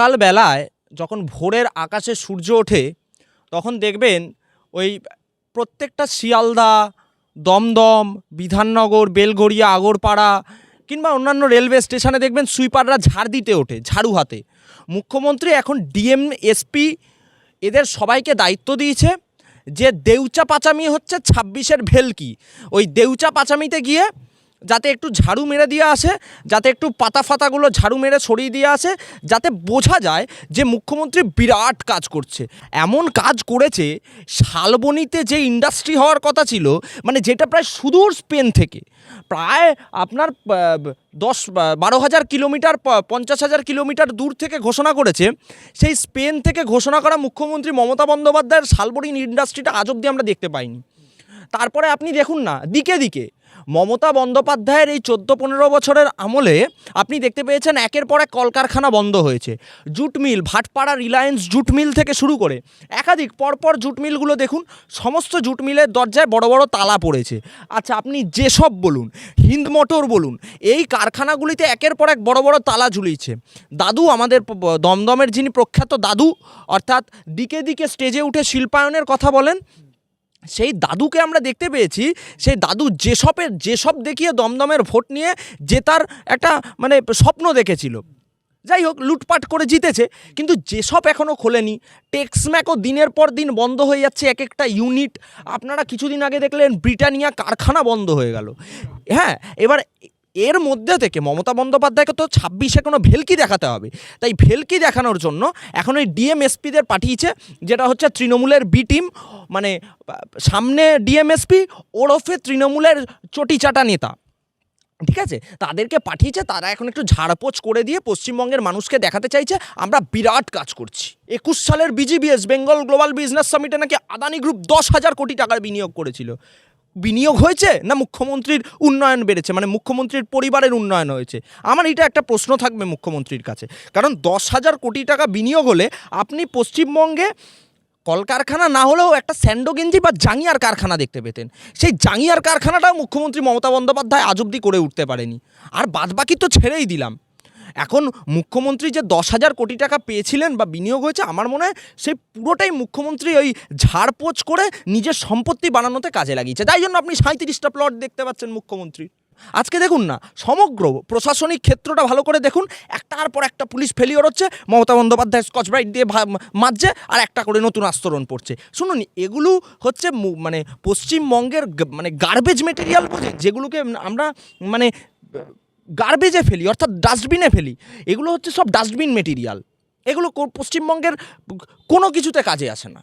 সকালবেলায় যখন ভোরের আকাশে সূর্য ওঠে, তখন দেখবেন ওই প্রত্যেকটা শিয়ালদা, দমদম, বিধাননগর বেলগড়িয়া আগরপাড়া কিংবা অন্যান্য রেলওয়ে স্টেশনে দেখবেন সুইপাররা ঝাড় দিতে ওঠে, ঝাড়ু হাতে। মুখ্যমন্ত্রী এখন ডিএম, এসপি এদের সবাইকে দায়িত্ব দিয়েছে যে দেউচা পাচামি হচ্ছে ছাব্বিশের ভেলকি। ওই দেউচা পাচামিতে গিয়ে যাতে একটু ঝাড়ু মেরে দিয়ে আসে, যাতে একটু পাতা ফাতাগুলো ঝাড়ু মেরে সরিয়ে দিয়ে আসে, যাতে বোঝা যায় যে মুখ্যমন্ত্রী বিরাট কাজ করছে। এমন কাজ করেছে, শালবনিতে যে ইন্ডাস্ট্রি হওয়ার কথা ছিল মানে যেটা প্রায় সুদূর স্পেন থেকে। প্রায় আপনার দশ, বারো হাজার কিলোমিটার পঞ্চাশ হাজার কিলোমিটার দূর থেকে ঘোষণা করেছে। সেই স্পেন থেকে ঘোষণা করা মুখ্যমন্ত্রী মমতা বন্দ্যোপাধ্যায়ের শালবনি ইন্ডাস্ট্রিটা আজ অব্দি আমরা দেখতে পাইনি। তারপরে আপনি দেখুন না, দিকে দিকে। মমতা বন্দ্যোপাধ্যায়ের এই চোদ্দ পনেরো বছরের আমলে আপনি দেখতে পেয়েছেন একের পর এক কলকারখানা বন্ধ হয়েছে। Jute mill Bhatpara Reliance jute mill থেকে শুরু করে, একাধিক পরপর জুট মিলগুলো দেখুন, সমস্ত জুট মিলের দরজায় বড় বড় তালা পড়েছে। আচ্ছা আপনি যেসব বলুন, হিন্দ মোটর বলুন, এই কারখানাগুলিতে একের পর এক বড় বড় তালা ঝুলিয়েছে। দাদু আমাদের দমদমের যিনি প্রখ্যাত দাদু, অর্থাৎ দিকে দিকে স্টেজে উঠে শিল্পায়নের কথা বলেন সেই দাদুকে আমরা দেখতে পেয়েছি, সেই দাদু যেসবের যেসব দেখিয়ে দমদমের ভোট নিয়ে জেতার একটা মানে স্বপ্ন দেখেছিল। যাই হোক, লুটপাট করে জিতেছে, কিন্তু যেসব এখনও খোলেনি, টেক্সম্যাকও দিনের পর দিন বন্ধ হয়ে যাচ্ছে এক একটা ইউনিট। আপনারা কিছুদিন আগে দেখলেন ব্রিটানিয়া কারখানা বন্ধ হয়ে গেল। হ্যাঁ এবার এর মধ্যে থেকে মমতা বন্দ্যোপাধ্যায়কে তো ছাব্বিশে কোনো ভেলকি দেখাতে হবে। তাই ভেলকি দেখানোর জন্য এখন ওই ডিএমএসপিদের পাঠিয়েছে, যেটা হচ্ছে তৃণমূলের বি টিম মানে সামনে ডিএমএসপি, ওরফে তৃণমূলের চটিচাটা নেতা। ঠিক আছে? তাদেরকে পাঠিয়েছে, তারা এখন একটু ঝাড়পোছ করে দিয়ে পশ্চিমবঙ্গের মানুষকে দেখাতে চাইছে, আমরা বিরাট কাজ করছি। একুশ সালের বিজিবিএস বেঙ্গল গ্লোবাল বিজনেস সামিটে নাকি আদানি গ্রুপ দশ হাজার কোটি টাকার বিনিয়োগ করেছিল। বিনিয়োগ হয়েছে না মুখ্যমন্ত্রীর উন্নয়ন বেড়েছে? মানে মুখ্যমন্ত্রীর পরিবারের উন্নয়ন হয়েছে। আমার এটা একটা প্রশ্ন থাকবে মুখ্যমন্ত্রীর কাছে। কারণ দশ হাজার কোটি টাকা বিনিয়োগ হলে আপনি পশ্চিমবঙ্গে কলকারখানা না হলেও একটা স্যান্ডোগেঞ্জি বা জাঙ্গিয়ার কারখানা দেখতে পেতেন। সেই জাঙ্গিয়ার কারখানাটাও মুখ্যমন্ত্রী মমতা বন্দ্যোপাধ্যায় আজ অব্দি করে উঠতে পারেনি। আর বাদবাকি তো ছেড়েই দিলাম। এখন মুখ্যমন্ত্রী যে দশ হাজার কোটি টাকা পেয়েছিলেন বা বিনিয়োগ হয়েছে, আমার মনে হয় সেই পুরোটাই মুখ্যমন্ত্রী ওই ঝাড়পোছ করে নিজের সম্পত্তি বানানোতে কাজে লাগিয়েছে। তাই জন্য আপনি সাঁত্রিশটা প্লট দেখতে পাচ্ছেন মুখ্যমন্ত্রী। আজকে দেখুন না, সমগ্র প্রশাসনিক ক্ষেত্রটা ভালো করে দেখুন, একটার পর একটা পুলিশ ফেলিওর হচ্ছে, মমতা বন্দ্যোপাধ্যায় স্কচ ব্রাইট দিয়ে মাজছে, আর একটা করে নতুন আস্তরণ পড়ছে। শুনুন, এগুলো হচ্ছে মানে পশ্চিমবঙ্গের মানে গার্বেজ মেটেরিয়াল বোঝে, যেগুলোকে আমরা মানে গার্বেজে ফেলি, অর্থাৎ ডাস্টবিনে ফেলি। এগুলো হচ্ছে সব ডাস্টবিন মেটেরিয়াল এগুলো পশ্চিমবঙ্গের কোনো কিছুতে কাজে আসে না।